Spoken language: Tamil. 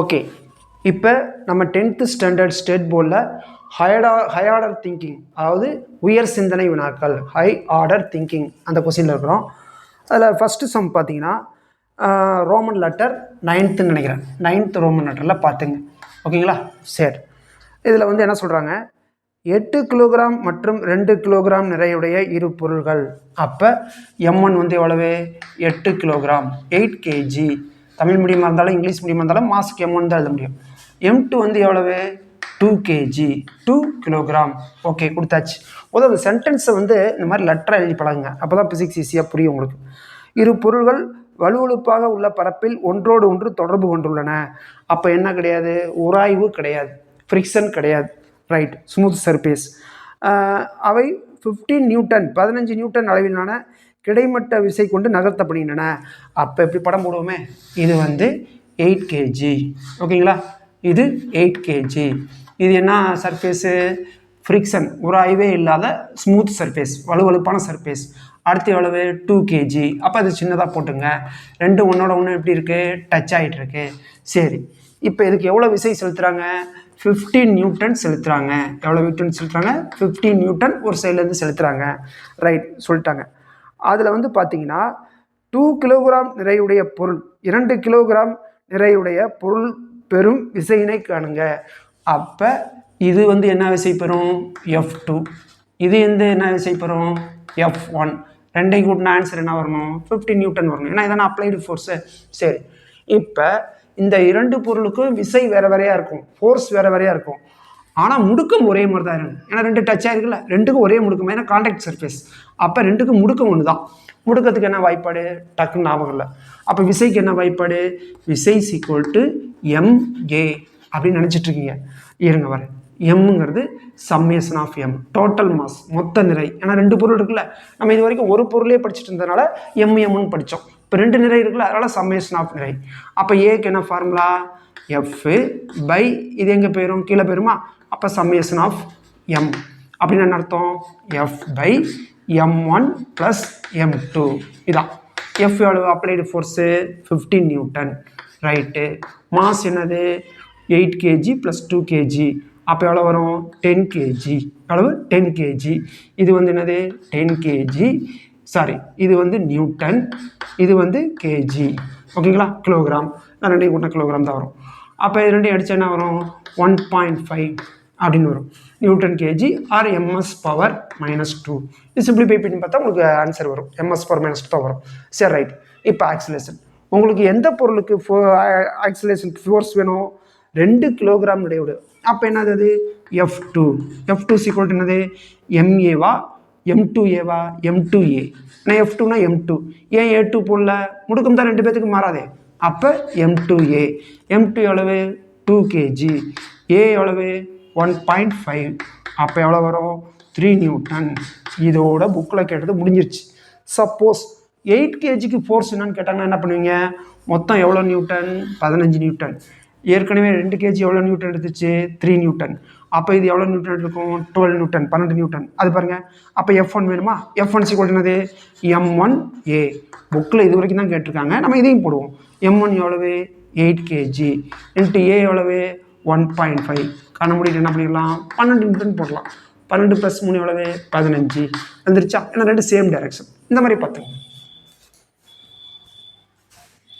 ஓகே இப்போ நம்ம டென்த்து ஸ்டாண்டர்ட் ஸ்டேட் போர்டில் ஹையடா ஹை ஆர்டர் திங்கிங் அதாவது உயர் சிந்தனை வினாக்கள் ஹை ஆர்டர் திங்கிங் அந்த கொஸ்டினில் இருக்கிறோம். அதில் ஃபஸ்ட்டு சம் பார்த்தீங்கன்னா ரோமன் லெட்டர் நைன்த்துன்னு நினைக்கிறேன். நைன்த் ரோமன் லெட்டரில் பார்த்துங்க. ஓகேங்களா சரி. இதில் வந்து என்ன சொல்கிறாங்க எட்டு கிலோகிராம் மற்றும் ரெண்டு கிலோகிராம் நிறையுடைய இரு பொருள்கள். அப்போ எம்என் வந்து எவ்வளவு? எட்டு கிலோகிராம் எயிட் கேஜி தமிழ் மீடியமாக இருந்தாலும் இங்கிலீஷ் மீடியமாக இருந்தாலும் மாஸ்க்கு எம் ஒன் தான் எழுத முடியும். எம் டூ வந்து எவ்வளவு? Two KG two kilogram okay கொடுத்தாச்சு. முதல்ல அந்த சென்டென்ஸை வந்து இந்த மாதிரி லெட்டராக எழுதி பழகுங்க. அப்போ தான் ஃபிசிக்ஸ் ஈஸியாக புரியும் உங்களுக்கு. இரு பொருள்கள் வலுவழுப்பாக உள்ள பரப்பில் ஒன்றோடு ஒன்று தொடர்பு கொண்டுள்ளன. அப்போ என்ன கிடையாது? உராய்வு கிடையாது. ஃப்ரிக்ஷன் கிடையாது. ரைட் ஸ்மூத் சர்ஃபேஸ் அவை ஃபிஃப்டீன் நியூட்டன் பதினஞ்சு நியூட்டன் அளவிலான கிடைமட்ட விசை கொண்டு நகர்த்தப்படுகின்றன. அப்போ எப்படி படம் போடுவோமே? இது வந்து எயிட் கேஜி ஓகேங்களா? இது எயிட் கேஜி இது என்ன சர்ஃபேஸு ஃப்ரிக்ஷன் உராய்வே இல்லாத ஸ்மூத் சர்ஃபேஸ் வலுவழுப்பான சர்ஃபேஸ் அடுத்து எவ்வளவு? டூ கேஜி அப்போ அது சின்னதாக போட்டுங்க. ரெண்டு ஒன்றோட ஒன்று எப்படி இருக்குது டச் ஆகிட்டுருக்கு சரி. இப்போ இதுக்கு எவ்வளோ விசை செலுத்துகிறாங்க ஃபிஃப்டீன் நியூட்டன் செலுத்துகிறாங்க எவ்வளோ நியூட்டன் செலுத்துகிறாங்க ஃபிஃப்டீன் நியூட்டன் ஒரு சைட்லேருந்து செலுத்துகிறாங்க ரைட் சொல்லிட்டாங்க. அதில் வந்து பார்த்தீங்கன்னா டூ கிலோகிராம் நிறையுடைய பொருள் இரண்டு கிலோகிராம் நிறையுடைய பொருள் பெரும் விசையினை காணுங்க. அப்போ இது வந்து என்ன விசை பெறும் எஃப் டூ இது வந்து என்ன விசை பெறும் எஃப் ஒன் ரெண்டையும் கூட்டின ஆன்சர் என்ன வரணும்? ஃபிஃப்டி நியூட்டன் வரணும். ஏன்னா இதான அப்ளைடு ஃபோர்ஸு சரி. இப்போ இந்த இரண்டு பொருளுக்கும் விசை வேறு வேறையாக இருக்கும். ஃபோர்ஸ் வேறு வேறையாக இருக்கும். ஆனால் முடுக்கம் ஒரே மாதிரி தான் இருக்கும் ஏன்னா ரெண்டு டச்சாக இருக்குல்ல. ரெண்டுக்கும் ஒரே முடுக்கம். ஏன்னா காண்டாக்ட் சர்ஃபேஸ் அப்போ ரெண்டுக்கும் முடுக்கம் ஒன்று தான் முடுக்கத்துக்கு என்ன வாய்ப்பாடு? டக்குன்னு ஞாபகம் இல்லை அப்போ விசைக்கு என்ன வாய்ப்பாடு? விசை சீக்வல் டு எம்ஏ அப்படின்னு நினச்சிட்ருக்கீங்க இருங்க வரேன். எம்ங்கிறது summation of M total mass மொத்த நிறை. ஏன்னா ரெண்டு பொருள் இருக்குல்ல. நம்ம இது வரைக்கும் ஒரு பொருளே படிச்சுட்டு இருந்ததுனால எம் எம்னு படித்தோம் இப்போ ரெண்டு நிறை இருக்குல்ல அதனால் சம்மேஷன் ஆஃப் நிறை. அப்போ ஏக்கு என்ன ஃபார்முலா எஃப் பை இது எங்கே போயிடும் கீழே போயிருமா? அப்போ சம்மேஷன் ஆஃப் எம் அப்படின்னு என்ன அர்த்தம்? F by M one plus M two இதான். எஃப் எவ்வளவு? Applied force fifteen newton right mass என்னது? Eight KG plus two KG அப்போ எவ்வளோ வரும்? டென் கேஜி எவ்வளவு டென் கேஜி இது வந்து என்னது? டென் கேஜி சாரி இது வந்து நியூட்டன் இது வந்து கேஜி ஓகேங்களா கிலோகிராம் நான் ரெண்டையும் கூட்டின கிலோகிராம் தான் வரும். அப்போ இது ரெண்டையும் அடித்தா என்ன வரும்? ஒன் பாயிண்ட் ஃபைவ் அப்படின்னு வரும். Newton KG or MS power minus two இது சிம்பிளிஃபை பண்ணி பார்த்தா உங்களுக்கு ஆன்சர் வரும். எம்எஸ் பவர் மைனஸ் டூ தான் வரும். சரி ரைட் இப்போ ஆக்சிலேஷன் உங்களுக்கு எந்த பொருளுக்கு ஃபோ ஆக்சிலேஷன் ஃபோர்ஸ் வேணும்? ரெண்டு கிலோகிராம் இடையோடு அப்போ என்னது அது? F two F two is equal என்னது? எம்ஏவா எம் டூ ஏவா எம் டூ ஏ நான் எஃப் டூனா எம் டூ ஏன் ஏ டூ போடல? முடுக்கம் தான் ரெண்டு பேர்த்துக்கு மாறாதே. அப்போ M two A M two எவ்வளவு? டூ கேஜி ஏ எவ்வளவு? ஒன் பாயிண்ட் ஃபைவ் அப்போ எவ்வளோ வரும்? த்ரீ நியூட்டன் இதோட புக்கில் கேட்டது முடிஞ்சிருச்சு. சப்போஸ் எயிட் கேஜிக்கு ஃபோர்ஸ் என்னன்னு கேட்டாங்கன்னா என்ன பண்ணுவீங்க? மொத்தம் எவ்வளோ நியூட்டன் பதினஞ்சு நியூட்டன் ஏற்கனவே ரெண்டு கேஜி எவ்வளோ நியூட்டன் எடுத்துச்சு? த்ரீ நியூட்டன் அப்போ இது எவ்வளோ நியூட்டன் இருக்கும் டுவெல் நியூட்டன் பன்னெண்டு நியூட்டன் அது பாருங்கள் அப்போ எஃப் ஒன் வேணுமா? எஃப் ஒன் சீக்வல் என்னது? எம் ஒன் ஏ புக்கில் இது வரைக்கும் தான் கேட்டிருக்காங்க. நம்ம இதையும் போடுவோம். எம் ஒன் எவ்வளவு? எயிட் கேஜி இன்ட்டு ஏ எவ்வளவு? ஒன் பாயிண்ட் ஃபைவ் கண்ண முடிட்டு என்ன பண்ணிடலாம்? பன்னெண்டு நியூட்டன் போடலாம். பன்னெண்டு ப்ளஸ் மூணு எவ்வளவு? பதினஞ்சு. வந்துருச்சா? ஏன்னா ரெண்டு சேம் டைரக்ஷன் இந்த மாதிரி பார்த்துக்கோங்க.